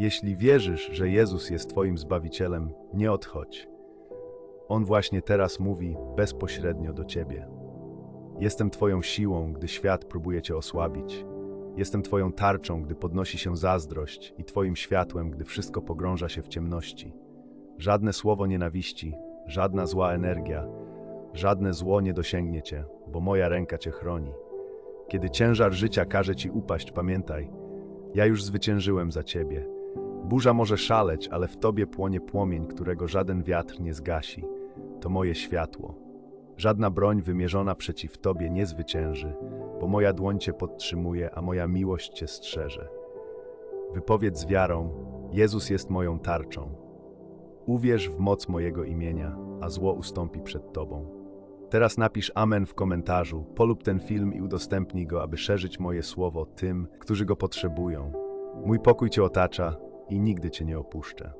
Jeśli wierzysz, że Jezus jest Twoim Zbawicielem, nie odchodź. On właśnie teraz mówi bezpośrednio do Ciebie. Jestem Twoją siłą, gdy świat próbuje Cię osłabić. Jestem Twoją tarczą, gdy podnosi się zazdrość i Twoim światłem, gdy wszystko pogrąża się w ciemności. Żadne słowo nienawiści, żadna zła energia, żadne zło nie dosięgnie Cię, bo moja ręka Cię chroni. Kiedy ciężar życia każe Ci upaść, pamiętaj, ja już zwyciężyłem za Ciebie. Burza może szaleć, ale w Tobie płonie płomień, którego żaden wiatr nie zgasi. To moje światło. Żadna broń wymierzona przeciw Tobie nie zwycięży, bo moja dłoń Cię podtrzymuje, a moja miłość Cię strzeże. Wypowiedz z wiarą: Jezus jest moją tarczą. Uwierz w moc mojego imienia, a zło ustąpi przed Tobą. Teraz napisz Amen w komentarzu, polub ten film i udostępnij go, aby szerzyć moje słowo tym, którzy go potrzebują. Mój pokój Cię otacza i nigdy Cię nie opuszczę.